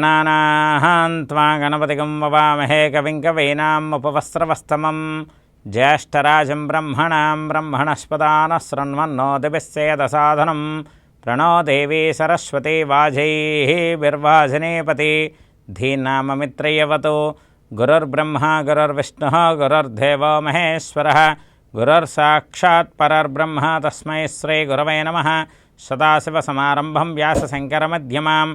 गणानाहां त्वा गणपतिगं ववामहे कविं कवीनामुपवस्त्रवस्तमं ज्येष्ठराजं ब्रह्मणां ब्रह्मणस्पदानः शृण्वन्नो प्रणो देवी सरस्वती वाजैः बिर्वाजिनीपति धीनाममित्रयवतो। गुरुर्ब्रह्मा, गुरुर्विष्णुः, गुरुर्देवो महेश्वरः। गुरुर्साक्षात् परर्ब्रह्म, तस्मै श्रीगुरवे नमः। सदाशिवसमारम्भं व्यासशङ्करमध्यमाम्।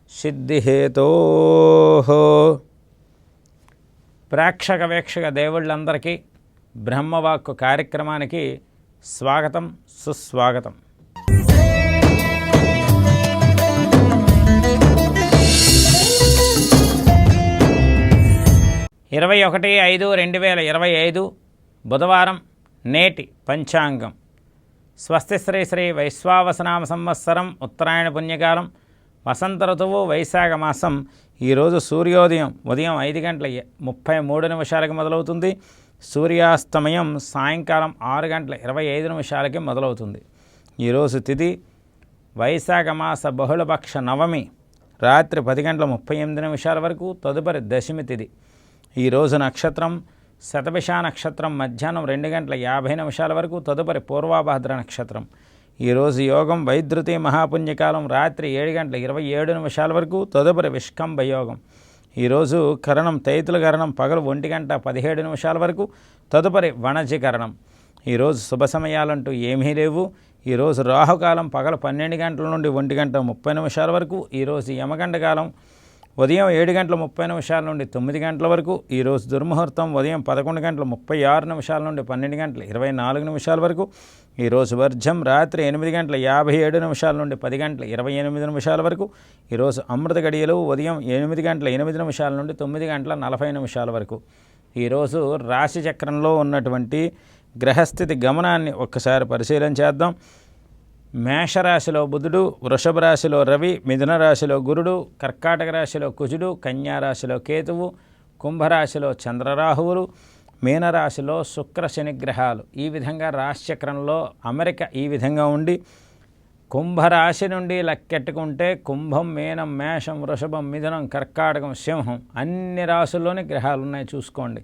సిద్ధిహేతో. ప్రేక్షక వీక్షక దేవుళ్ళందరికీ బ్రహ్మవాక్కు కార్యక్రమానికి స్వాగతం సుస్వాగతం. ఇరవై ఒకటి ఐదు రెండు వేల ఇరవై ఐదు బుధవారం నేటి పంచాంగం. స్వస్తి శ్రీ శ్రీ వైశ్వావసనామ సంవత్సరం ఉత్తరాయణ పుణ్యకాలం వసంత ఋతువు వైశాఖ మాసం ఈరోజు సూర్యోదయం ఉదయం ఐదు గంటల ముప్పై మూడు నిమిషాలకి మొదలవుతుంది. సూర్యాస్తమయం సాయంకాలం ఆరు గంటల ఇరవై ఐదు నిమిషాలకి మొదలవుతుంది. ఈరోజు తిథి వైశాఖ మాస బహుళపక్ష నవమి రాత్రి పది గంటల ముప్పై ఎనిమిది నిమిషాల వరకు తదుపరి దశమి తిథి ఈరోజు నక్షత్రం శతభిష నక్షత్రం మధ్యాహ్నం రెండు గంటల యాభై నిమిషాల వరకు తదుపరి పూర్వాభాద్ర నక్షత్రం. ఈరోజు యోగం వైద్యుతి మహాపుణ్యకాలం రాత్రి ఏడు గంటల ఇరవై ఏడు నిమిషాల వరకు తదుపరి విష్కంభ యోగం. ఈరోజు కరణం తైతుల కరణం పగలు ఒంటి గంట పదిహేడు నిమిషాల వరకు తదుపరి వణజీకరణం ఈరోజు శుభ సమయాలంటూ ఏమీ లేవు. ఈరోజు రాహుకాలం పగలు పన్నెండు గంటల నుండి ఒంటి గంట ముప్పై నిమిషాల వరకు. ఈరోజు యమగండ కాలం ఉదయం ఏడు గంటల ముప్పై నిమిషాల నుండి తొమ్మిది గంటల వరకు ఈరోజు దుర్ముహూర్తం ఉదయం పదకొండు గంటల ముప్పై ఆరు నిమిషాల నుండి పన్నెండు గంటల ఇరవై నాలుగు నిమిషాల వరకు ఈరోజు వర్జం రాత్రి ఎనిమిది గంటల యాభై ఏడు నిమిషాల నుండి పది గంటల ఇరవై ఎనిమిది నిమిషాల వరకు ఈరోజు అమృత గడియలు ఉదయం ఎనిమిది గంటల ఎనిమిది నిమిషాల నుండి తొమ్మిది గంటల నలభై నిమిషాల వరకు. ఈరోజు రాశి చక్రంలో ఉన్నటువంటి గ్రహస్థితి గమనాన్ని ఒక్కసారి పరిశీలన చేద్దాం. మేషరాశిలో బుధుడు వృషభ రాశిలో రవి మిథున రాశిలో గురుడు కర్కాటక రాశిలో కుజుడు కన్యారాశిలో కేతువు కుంభరాశిలో చంద్రరాహువులు మీనరాశిలో శుక్ర శనిగ్రహాలు ఈ విధంగా రాశిచక్రంలో అమెరిక ఈ విధంగా ఉండి కుంభరాశి నుండి లెక్కెట్టుకుంటే కుంభం మీనం మేషం వృషభం మిథునం కర్కాటకం సింహం అన్ని రాశుల్లోని గ్రహాలు ఉన్నాయి చూసుకోండి.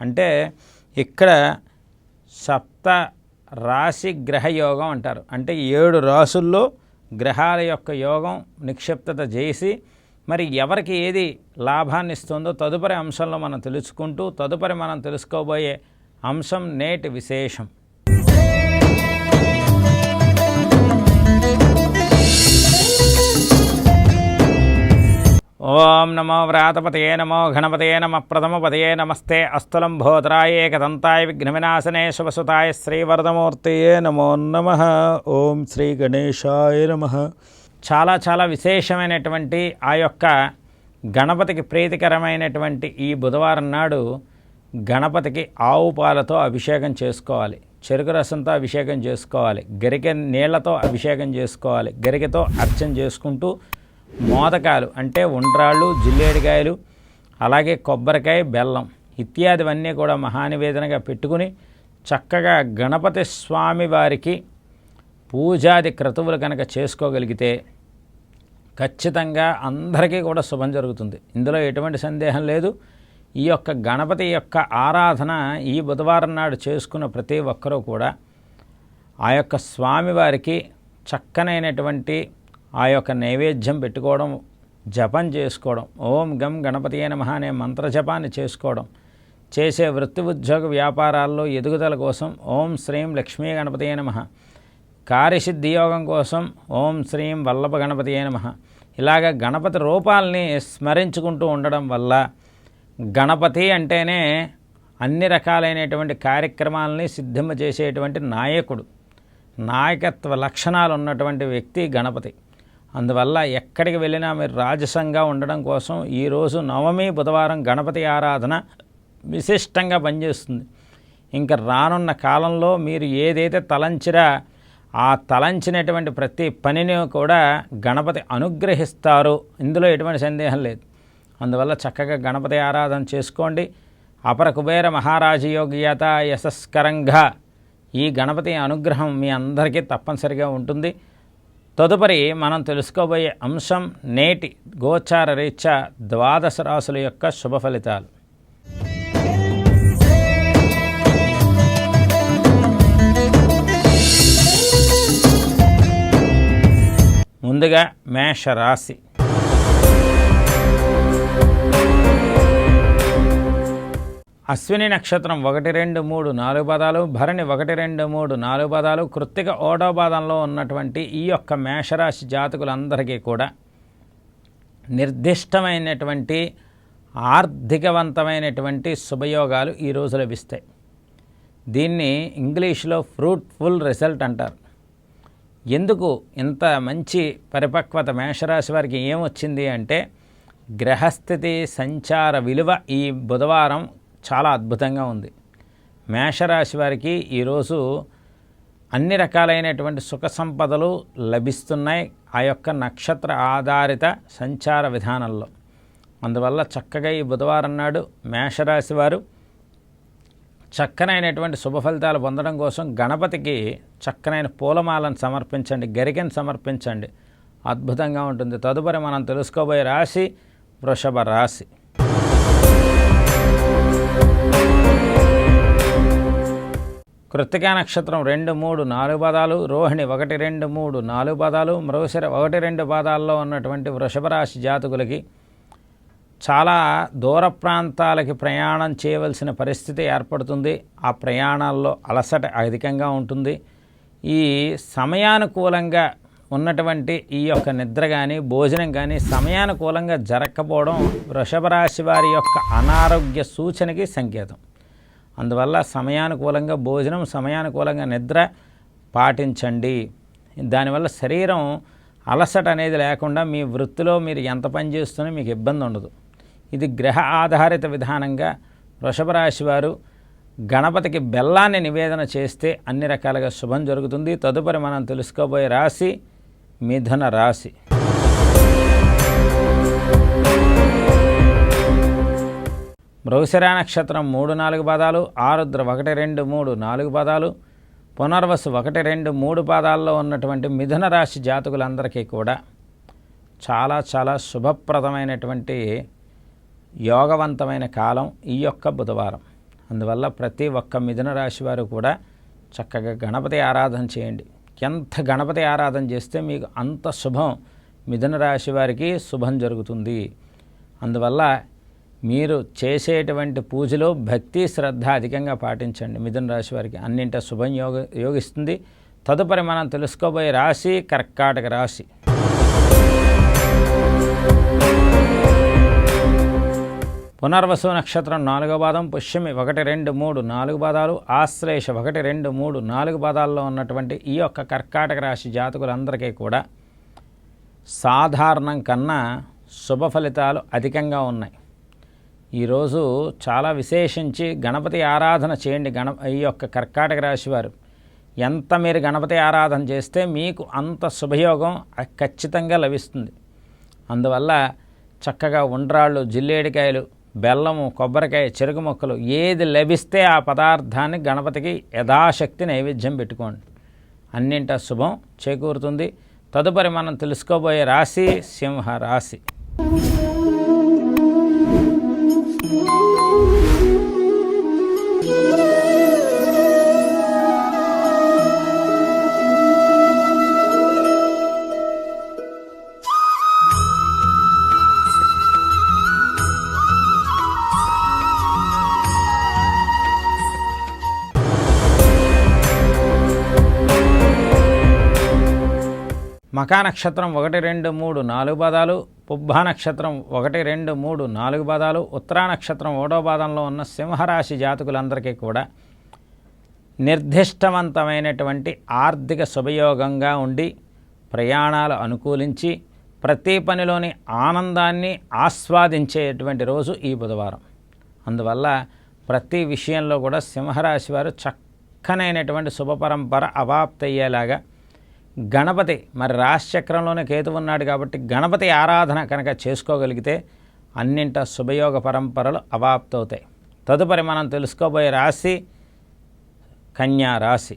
అంటే ఇక్కడ సప్త రాశి గ్రహయోగం అంటారు. అంటే ఏడు రాసుల్లో గ్రహాల యొక్క యోగం నిక్షిప్తత చేసి మరి ఎవరికి ఏది లాభాన్ని ఇస్తుందో తదుపరి అంశంలో మనం తెలుసుకుంటూ తదుపరి మనం తెలుసుకోబోయే అంశం నేటి విశేషం. ఓం నమో వ్రాతపతయే నమో గణపతయే నమ ప్రథమపతయే నమస్తే అస్తులం భోదరాయ ఏకదంతాయ విఘ్నవినాశనే శుభసుతాయ శ్రీవరదమూర్తియే నమో నమ. ఓం శ్రీ గణేశాయ నమ. చాలా చాలా విశేషమైనటువంటి ఆ యొక్క గణపతికి ప్రీతికరమైనటువంటి ఈ బుధవారం నాడు గణపతికి ఆవు పాలతో అభిషేకం చేసుకోవాలి. చెరుకు రసంతో అభిషేకం చేసుకోవాలి. గరిక నీళ్ళతో అభిషేకం చేసుకోవాలి. గరికతో అర్చన చేసుకుంటూ మోదకాలు అంటే ఉండ్రాళ్ళు జిల్లేడికాయలు అలాగే కొబ్బరికాయ బెల్లం ఇత్యాదివన్నీ కూడా మహానివేదనగా పెట్టుకుని చక్కగా గణపతి స్వామి వారికి పూజాది క్రతువులు కనుక చేసుకోగలిగితే ఖచ్చితంగా అందరికీ కూడా శుభం జరుగుతుంది. ఇందులో ఎటువంటి సందేహం లేదు. ఈ యొక్క గణపతి యొక్క ఆరాధన ఈ బుధవారం నాడు చేసుకున్న ప్రతి ఒక్కరూ కూడా ఆ యొక్క స్వామివారికి చక్కనైనటువంటి ఆ యొక్క నైవేద్యం పెట్టుకోవడం జపం చేసుకోవడం ఓం గం గణపతి నమః అనే మంత్ర జపాన్ని చేసుకోవడం చేసే వృత్తి ఉద్యోగ వ్యాపారాల్లో ఎదుగుదల కోసం ఓం శ్రీం లక్ష్మీ గణపతి నమః కార్యసిద్ధి యోగం కోసం ఓం శ్రీం వల్లభ గణపతి నమః ఇలాగ గణపతి రూపాల్ని స్మరించుకుంటూ ఉండడం వల్ల గణపతి అంటేనే అన్ని రకాలైనటువంటి కార్యక్రమాలని సిద్ధింప చేసేటువంటి నాయకుడు. నాయకత్వ లక్షణాలు ఉన్నటువంటి వ్యక్తి గణపతి. అందువల్ల ఎక్కడికి వెళ్ళినా మీరు రాజసంగా ఉండడం కోసం ఈరోజు నవమి బుధవారం గణపతి ఆరాధన విశిష్టంగా పనిచేస్తుంది. ఇంకా రానున్న కాలంలో మీరు ఏదైతే తలంచిరా ఆ తలంచినటువంటి ప్రతి పనిని కూడా గణపతి అనుగ్రహిస్తారు. ఇందులో ఎటువంటి సందేహం లేదు. అందువల్ల చక్కగా గణపతి ఆరాధన చేసుకోండి. అపర కుబేర మహారాజయోగ్యత యశస్కరంగా ఈ గణపతి అనుగ్రహం మీ అందరికీ తప్పనిసరిగా ఉంటుంది. తదుపరి మనం తెలుసుకోబోయే అంశం నేటి గోచార రీత్యా ద్వాదశ రాసుల యొక్క శుభ ఫలితాలు. ముందుగా మేష అశ్విని నక్షత్రం ఒకటి రెండు మూడు నాలుగు పదాలు భరణి ఒకటి రెండు మూడు నాలుగు పదాలు కృత్తిక ఓడో పాదంలో ఉన్నటువంటి ఈ యొక్క మేషరాశి జాతకులందరికీ కూడా నిర్దిష్టమైనటువంటి ఆర్థికవంతమైనటువంటి శుభయోగాలు ఈ రోజు లభిస్తాయి. దీన్ని ఇంగ్లీష్లో ఫ్రూట్ఫుల్ రిజల్ట్ అంటారు. ఎందుకు ఇంత మంచి పరిపక్వత మేషరాశి వారికి ఏమొచ్చింది అంటే గ్రహస్థితి సంచార విలువ ఈ బుధవారం చాలా అద్భుతంగా ఉంది. మేషరాశి వారికి ఈరోజు అన్ని రకాలైనటువంటి సుఖ సంపదలు లభిస్తున్నాయి. ఆ యొక్క నక్షత్ర ఆధారిత సంచార విధానంలో. అందువల్ల చక్కగా ఈ బుధవారం నాడు మేషరాశి వారు చక్కనైనటువంటి శుభ ఫలితాలు పొందడం కోసం గణపతికి చక్కనైన పూలమాలను సమర్పించండి గరికెను సమర్పించండి. అద్భుతంగా ఉంటుంది. తదుపరి మనం తెలుసుకోబోయే రాశి వృషభ రాశి. కృత్తికా నక్షత్రం రెండు మూడు నాలుగు పదాలు రోహిణి ఒకటి రెండు మూడు నాలుగు పదాలు మృగశిర ఒకటి రెండు పాదాల్లో ఉన్నటువంటి వృషభరాశి జాతకులకి చాలా దూర ప్రాంతాలకి ప్రయాణం చేయవలసిన పరిస్థితి ఏర్పడుతుంది. ఆ ప్రయాణాల్లో అలసట అధికంగా ఉంటుంది. ఈ సమయానుకూలంగా ఉన్నటువంటి ఈ యొక్క నిద్ర కానీ భోజనం కానీ సమయానుకూలంగా జరగకపోవడం వృషభ రాశి వారి యొక్క అనారోగ్య సూచనకి సంకేతం. అందువల్ల సమయానుకూలంగా భోజనం సమయానుకూలంగా నిద్ర పాటించండి. దానివల్ల శరీరం అలసట అనేది లేకుండా మీ వృత్తిలో మీరు ఎంత పని చేస్తున్నా మీకు ఇబ్బంది ఉండదు. ఇది గ్రహ ఆధారిత విధానంగా వృషభ రాశి వారు గణపతికి బెల్లాన్ని నివేదన చేస్తే అన్ని రకాలుగా శుభం జరుగుతుంది. తదుపరి మనం తెలుసుకోబోయే రాశి మిథున రాశి. మృగశిర నక్షత్రం మూడు నాలుగు పాదాలు ఆరుద్ర ఒకటి రెండు మూడు నాలుగు పాదాలు పునర్వసు ఒకటి రెండు మూడు పాదాల్లో ఉన్నటువంటి మిథున రాశి జాతకులందరికీ కూడా చాలా చాలా శుభప్రదమైనటువంటి యోగవంతమైన కాలం ఈ యొక్క బుధవారం. అందువల్ల ప్రతి ఒక్క మిథున రాశి వారు కూడా చక్కగా గణపతి ఆరాధన చేయండి. ఎంత గణపతి ఆరాధన చేస్తే మీకు అంత శుభం మిథున రాశి వారికి శుభం జరుగుతుంది. అందువల్ల మీరు చేసేటువంటి పూజలో భక్తి శ్రద్ధ అధికంగా పాటించండి. మిథున రాశి వారికి అన్నింట శుభం యోగ యోగిస్తుంది. తదుపరి మనం తెలుసుకోబోయే రాశి కర్కాటక రాశి. పునర్వసు నక్షత్రం నాలుగో పాదం పుష్యమి ఒకటి రెండు మూడు నాలుగు పాదాలు ఆశ్లేష ఒకటి రెండు మూడు నాలుగు పాదాల్లో ఉన్నటువంటి ఈ యొక్క కర్కాటక రాశి జాతకులందరికీ కూడా సాధారణం కన్నా శుభ ఫలితాలు అధికంగా ఉన్నాయి. ఈరోజు చాలా విశేషించి గణపతి ఆరాధన చేయండి. గణ ఈ యొక్క కర్కాటక రాశి వారు. ఎంత మీరు గణపతి ఆరాధన చేస్తే మీకు అంత శుభయోగం ఖచ్చితంగా లభిస్తుంది. అందువల్ల చక్కగా ఉండ్రాళ్ళు జిల్లేడికాయలు బెల్లము కొబ్బరికాయ చెరుకు మొక్కలు ఏది లభిస్తే ఆ పదార్థాన్ని గణపతికి యథాశక్తి నైవేద్యం పెట్టుకోండి. అన్నింట శుభం చేకూరుతుంది. తదుపరి మనం తెలుసుకోబోయే రాశి సింహ రాశి. మకా నక్షత్రం ఒకటి రెండు మూడు నాలుగు పాదాలు పుబ్బా నక్షత్రం ఒకటి రెండు మూడు నాలుగు పాదాలు ఉత్తరా నక్షత్రం ఓడో పాదంలో ఉన్న సింహరాశి జాతకులందరికీ కూడా నిర్దిష్టవంతమైనటువంటి ఆర్థిక శుభయోగంగా ఉండి ప్రయాణాలు అనుకూలించి ప్రతి పనిలోని ఆనందాన్ని ఆస్వాదించేటువంటి రోజు ఈ బుధవారం. అందువల్ల ప్రతి విషయంలో కూడా సింహరాశి వారు చక్కనైనటువంటి శుభపరంపర అవాప్తయ్యేలాగా గణపతి మరి రాశిచక్రంలోనే కేతు ఉన్నాడు కాబట్టి గణపతి ఆరాధన కనుక చేసుకోగలిగితే అన్నింట శుభయోగ పరంపరలు అవాప్తవుతాయి. తదుపరి మనం తెలుసుకోబోయే రాశి కన్యా రాశి.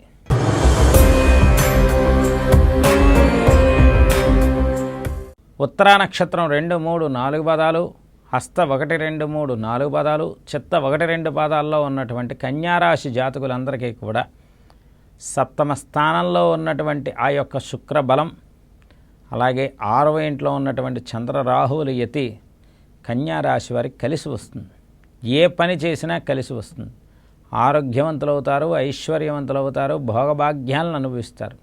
ఉత్తరా నక్షత్రం రెండు మూడు నాలుగు పదాలు హస్త ఒకటి రెండు మూడు నాలుగు పదాలు చిత్త ఒకటి రెండు పాదాల్లో ఉన్నటువంటి కన్యారాశి జాతకులందరికీ కూడా సప్తమ స్థానంలో ఉన్నటువంటి ఆ యొక్క శుక్ర బలం అలాగే ఆరవ ఇంట్లో ఉన్నటువంటి చంద్ర రాహువులు యతి కన్యారాశి వారికి కలిసి వస్తుంది. ఏ పని చేసినా కలిసి వస్తుంది. ఆరోగ్యవంతులవుతారు ఐశ్వర్యవంతులవుతారు భోగభాగ్యాలను అనుభవిస్తారు.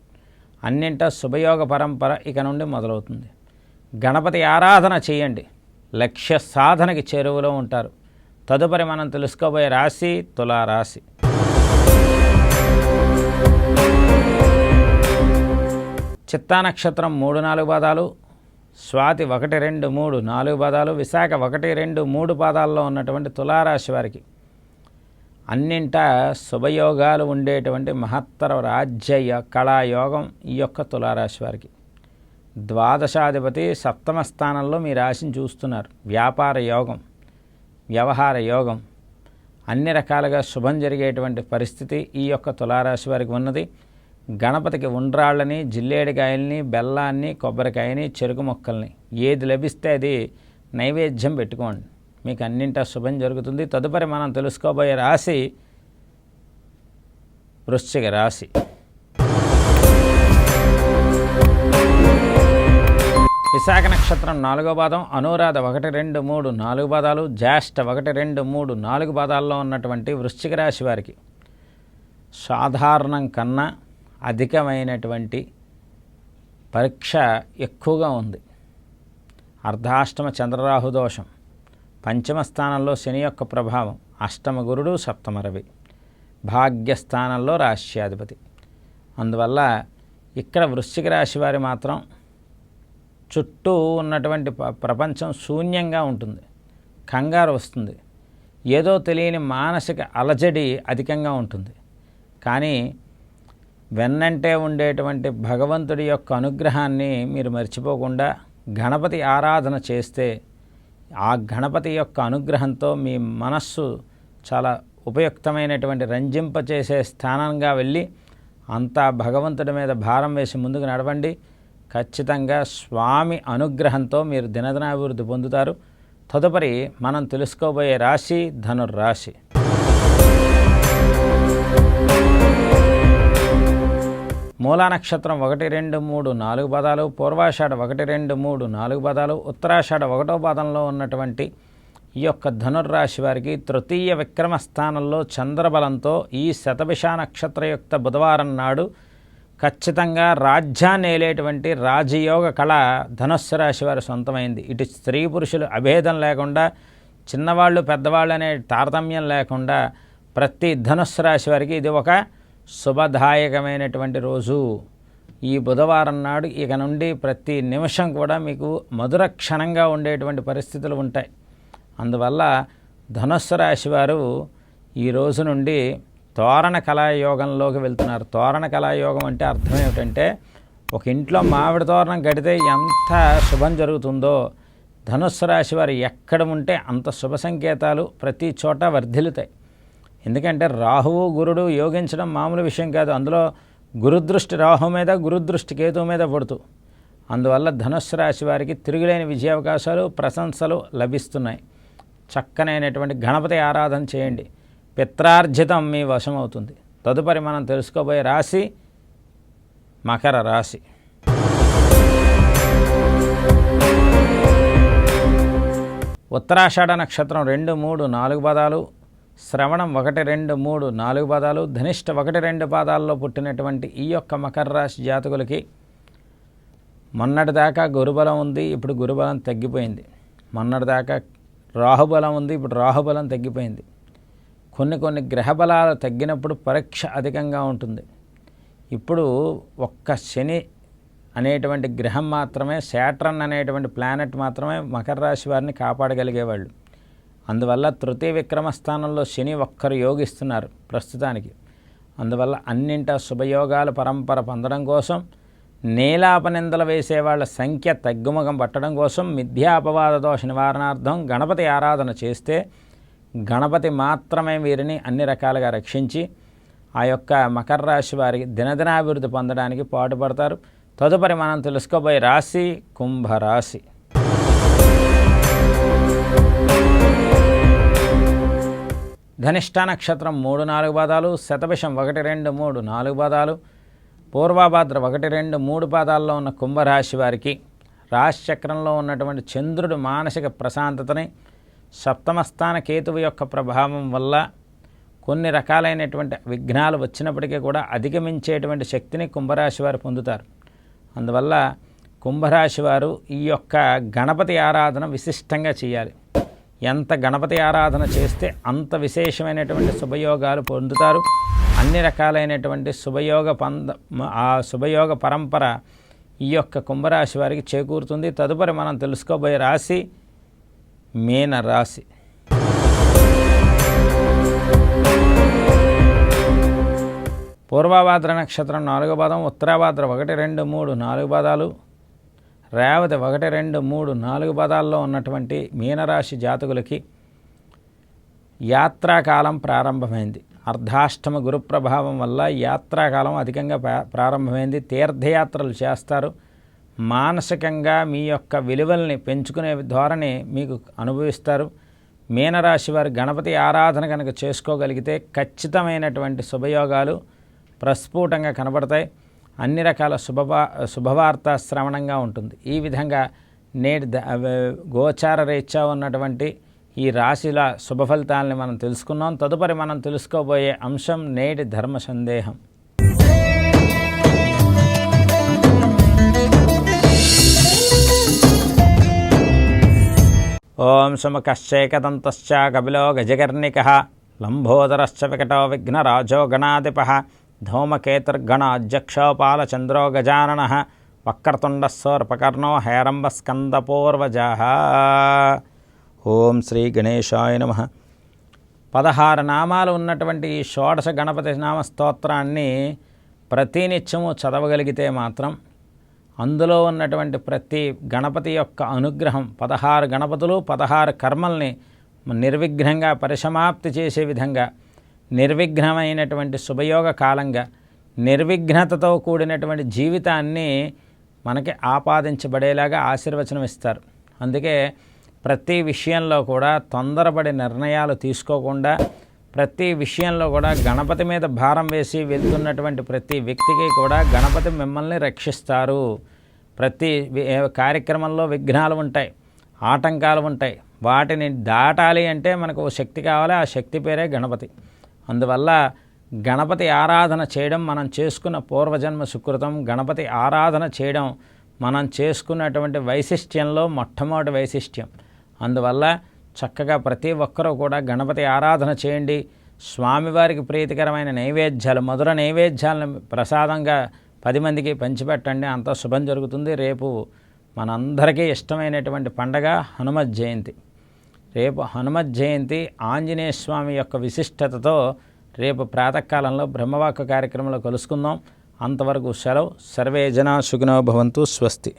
అన్నింటా శుభయోగ పరంపర ఇక నుండి మొదలవుతుంది. గణపతి ఆరాధన చేయండి. లక్ష్య సాధనకి చేరువలో ఉంటారు. తదుపరి మనం తెలుసుకోబోయే రాశి తులారాశి. చిత్తా నక్షత్రం మూడు నాలుగు పాదాలు స్వాతి ఒకటి రెండు మూడు నాలుగు పాదాలు విశాఖ ఒకటి రెండు మూడు పాదాల్లో ఉన్నటువంటి తులారాశి వారికి అన్నింటా శుభయోగాలు ఉండేటువంటి మహత్తర రాజ్య కళాయోగం ఈ యొక్క తులారాశి వారికి. ద్వాదశాధిపతి సప్తమ స్థానంలో మీ రాశిని చూస్తున్నారు. వ్యాపార యోగం వ్యవహార యోగం అన్ని రకాలుగా శుభం జరిగేటువంటి పరిస్థితి ఈ యొక్క తులారాశి వారికి ఉన్నది. గణపతికి ఉండ్రాళ్ళని జిల్లేడికాయల్ని బెల్లాన్ని కొబ్బరికాయని చెరుకు మొక్కల్ని. ఏది లభిస్తే అది నైవేద్యం పెట్టుకోండి. మీకు అన్నింటా శుభం జరుగుతుంది. తదుపరి మనం తెలుసుకోబోయే రాశి వృశ్చిక రాశి. విశాఖ నక్షత్రం నాలుగో పాదం అనురాధ ఒకటి రెండు మూడు నాలుగు పాదాలు జ్యేష్ఠ ఒకటి రెండు మూడు నాలుగు పాదాల్లో ఉన్నటువంటి వృశ్చిక రాశి వారికి సాధారణం కన్నా అధికమైనటువంటి పరీక్ష ఎక్కువగా ఉంది. అర్ధాష్టమ చంద్రరాహు దోషం పంచమ స్థానంలో శని యొక్క ప్రభావం అష్టమ గురుడు సప్తమ రవి భాగ్యస్థానంలో రాశ్యాధిపతి. అందువల్ల ఇక్కడ వృశ్చిక రాశి వారి మాత్రం చుట్టూ ఉన్నటువంటి ప్రపంచం శూన్యంగా ఉంటుంది. కంగారు వస్తుంది. ఏదో తెలియని మానసిక అలజడి అధికంగా ఉంటుంది. కానీ వెన్నంటే ఉండేటువంటి భగవంతుడి యొక్క అనుగ్రహాన్ని మీరు మర్చిపోకుండా గణపతి ఆరాధన చేస్తే ఆ గణపతి యొక్క అనుగ్రహంతో మీ మనస్సు చాలా ఉపయుక్తమైనటువంటి రంజింపచేసే స్థానంగా వెళ్ళి అంతా భగవంతుడి మీద భారం వేసి ముందుకు నడవండి. ఖచ్చితంగా స్వామి అనుగ్రహంతో మీరు దినదినాభివృద్ధి పొందుతారు. తదుపరి మనం తెలుసుకోబోయే రాశి ధనుర్రాశి. మూలా నక్షత్రం ఒకటి రెండు మూడు నాలుగు పదాలు పూర్వాషాఢ ఒకటి రెండు మూడు నాలుగు పదాలు ఉత్తరాషాఢ ఒకటో పదంలో ఉన్నటువంటి ఈ యొక్క ధనుర్రాశి వారికి తృతీయ విక్రమ స్థానంలో చంద్రబలంతో ఈ శతభిష నక్షత్రయుక్త బుధవారం నాడు ఖచ్చితంగా రాజ్యాన్ని ఏలేటువంటి రాజయోగ కళ ధనుస్సు రాశి వారి సొంతమైంది. ఇటు స్త్రీ పురుషులు అభేదం లేకుండా చిన్నవాళ్ళు పెద్దవాళ్ళు అనే తారతమ్యం లేకుండా ప్రతి ధనుస్సు రాశి వారికి ఇది ఒక శుభదాయకమైనటువంటి రోజు. ఈ బుధవారం నాడు ఇక నుండి ప్రతి నిమిషం కూడా మీకు మధుర క్షణంగా ఉండేటువంటి పరిస్థితులు ఉంటాయి. అందువల్ల ధనుస్సు రాశి వారు ఈ రోజు నుండి తోరణ కళాయోగంలోకి వెళ్తున్నారు. తోరణ కళాయోగం అంటే అర్థం ఏమిటంటే ఒక ఇంట్లో మామిడి తోరణం కడితే ఎంత శుభం జరుగుతుందో ధనుస్సు రాశి వారు ఎక్కడ ఉంటే అంత శుభ సంకేతాలు ప్రతి చోట వర్ధిల్లుతాయి. ఎందుకంటే రాహువు గురుడు యోగించడం మామూలు విషయం కాదు. అందులో గురుదృష్టి రాహు మీద గురుదృష్టి కేతువు మీద పడుతూ. అందువల్ల ధనుస్సు రాశి వారికి తిరుగులేని విజయావకాశాలు ప్రశంసలు లభిస్తున్నాయి. చక్కనైనటువంటి గణపతి ఆరాధన చేయండి. పిత్రార్జితం మీ వశం అవుతుంది. తదుపరి మనం తెలుసుకోబోయే రాశి మకర రాశి. ఉత్తరాషాఢ నక్షత్రం రెండు మూడు నాలుగు పదాలు. శ్రవణం ఒకటి రెండు మూడు నాలుగు పదాలు ధనిష్ట ఒకటి రెండు పాదాల్లో పుట్టినటువంటి ఈ యొక్క మకర రాశి జాతకులకి మొన్నటిదాకా గురుబలం ఉంది ఇప్పుడు గురుబలం తగ్గిపోయింది. మొన్నటిదాకా రాహుబలం ఉంది ఇప్పుడు రాహుబలం తగ్గిపోయింది. కొన్ని కొన్ని గ్రహబలాలు తగ్గినప్పుడు పరీక్ష అధికంగా ఉంటుంది. ఇప్పుడు ఒక్క శని అనేటువంటి గ్రహం మాత్రమే శాట్రన్ అనేటువంటి ప్లానెట్ మాత్రమే మకర రాశి వారిని కాపాడగలిగేవాళ్ళు. అందువల్ల తృతీయ విక్రమ స్థానంలో శని ఒక్కరు యోగిస్తున్నారు ప్రస్తుతానికి. అందువల్ల అన్నింట శుభయోగాల పరంపర పొందడం కోసం నేలాపనిందలు వేసే వాళ్ళ సంఖ్య తగ్గుముఖం పట్టడం కోసం మిథ్యాపవాద దోష నివారణార్థం గణపతి ఆరాధన చేస్తే గణపతి మాత్రమే వీరిని అన్ని రకాలుగా రక్షించి ఆ యొక్క మకర రాశి వారికి దినదినాభివృద్ధి పొందడానికి పాటుపడతారు. తదుపరి మనం తెలుసుకోబోయే రాశి కుంభరాశి. ధనిష్ట నక్షత్రం మూడు నాలుగు పాదాలు శతభిషం ఒకటి రెండు మూడు నాలుగు పాదాలు పూర్వాభాద్ర ఒకటి రెండు మూడు పాదాల్లో ఉన్న కుంభరాశి వారికి రాశి చక్రంలో ఉన్నటువంటి చంద్రుడు మానసిక ప్రశాంతతని సప్తమస్థాన కేతువు యొక్క ప్రభావం వల్ల కొన్ని రకాలైనటువంటి విఘ్నాలు వచ్చినప్పటికీ కూడా అధిగమించేటువంటి శక్తిని కుంభరాశి వారు పొందుతారు. అందువల్ల కుంభరాశి వారు ఈ యొక్క గణపతి ఆరాధన విశిష్టంగా చేయాలి. ఎంత గణపతి ఆరాధన చేస్తే అంత విశేషమైనటువంటి శుభయోగాలు పొందుతారు. అన్ని రకాలైనటువంటి శుభయోగ పంద ఆ శుభయోగ పరంపర ఈ యొక్క కుంభరాశి వారికి చేకూరుతుంది. తదుపరి మనం తెలుసుకోబోయే రాశి మీన రాశి. పూర్వభాద్ర నక్షత్రం నాలుగో పాదం ఉత్తరాభాద్ర ఒకటి రెండు మూడు నాలుగు పాదాలు రేవతి ఒకటి రెండు మూడు నాలుగు పదాల్లో ఉన్నటువంటి మీనరాశి జాతకులకి యాత్రాకాలం ప్రారంభమైంది. అర్ధాష్టమ గురు ప్రభావం వల్ల యాత్రాకాలం అధికంగా ప్రారంభమైంది. తీర్థయాత్రలు చేస్తారు. మానసికంగా మీ యొక్క విలువల్ని పెంచుకునే ధోరణి మీకు అనుభవిస్తారు. మీనరాశి వారి గణపతి ఆరాధన కనుక చేసుకోగలిగితే ఖచ్చితమైనటువంటి శుభయోగాలు ప్రస్ఫుటంగా కనబడతాయి. అన్ని రకాల శుభవా శుభవార్త శ్రవణంగా ఉంటుంది. ఈ విధంగా నేటి గోచార రీత్యా ఉన్నటువంటి ఈ రాశిల శుభ ఫలితాలని మనం తెలుసుకున్నాం. తదుపరి మనం తెలుసుకోబోయే అంశం నేటి ధర్మ సందేహం. ఓం సుముఖశ్చేకదంతశ్చ కపిలో గజగర్ణిక లంబోదరశ్చ వికటో విఘ్నరాజో గణాధిప ధూమకేతుర్గణ అధ్యక్షోపాలచంద్రో గజానన వక్రతుండస్సోర్పకర్ణో హేరంబస్కందపూర్వజ ఓం శ్రీ గణేశాయ నమ. పదహారు నామాలు ఉన్నటువంటి ఈ షోడశ గణపతి నామ స్తోత్రాన్ని ప్రతినిత్యము చదవగలిగితే మాత్రం అందులో ఉన్నటువంటి ప్రతి గణపతి యొక్క అనుగ్రహం పదహారు గణపతులు పదహారు కర్మల్ని నిర్విఘ్నంగా పరిసమాప్తి చేసే విధంగా నిర్విఘ్నమైనటువంటి శుభయోగ కాలంగా నిర్విఘ్నతతో కూడినటువంటి జీవితాన్ని మనకి ఆపాదించబడేలాగా ఆశీర్వచనం ఇస్తారు. అందుకే ప్రతి విషయంలో కూడా తొందరపడి నిర్ణయాలు తీసుకోకుండా ప్రతి విషయంలో కూడా గణపతి మీద భారం వేసి వెళ్తున్నటువంటి ప్రతి వ్యక్తికి కూడా గణపతి మిమ్మల్ని రక్షిస్తారు. ప్రతి కార్యక్రమంలో విఘ్నాలు ఉంటాయి ఆటంకాలు ఉంటాయి. వాటిని దాటాలి అంటే మనకు శక్తి కావాలి ఆ శక్తి పేరే గణపతి. అందువల్ల గణపతి ఆరాధన చేయడం మనం చేసుకున్న పూర్వజన్మ సుకృతం. గణపతి ఆరాధన చేయడం మనం చేసుకున్నటువంటి వైశిష్ట్యంలో మొట్టమొదటి వైశిష్ట్యం. అందువల్ల చక్కగా ప్రతి ఒక్కరూ కూడా గణపతి ఆరాధన చేయండి. స్వామివారికి ప్రీతికరమైన నైవేద్యాలు మధుర నైవేద్యాలను ప్రసాదంగా పది మందికి పంచిపెట్టండి. అంత శుభం జరుగుతుంది. రేపు మనందరికీ ఇష్టమైనటువంటి పండగ హనుమత్ జయంతి. రేపు హనుమత్ జయంతి ఆంజనేయ స్వామి యొక్క విశిష్టతతో రేపు ప్రాతకాలంలో బ్రహ్మవాక్య కార్యక్రమంలో కలుసుకుందాం. అంతవరకు సెలవు. సర్వే జనా సుఖినో భవంతు. స్వస్తి.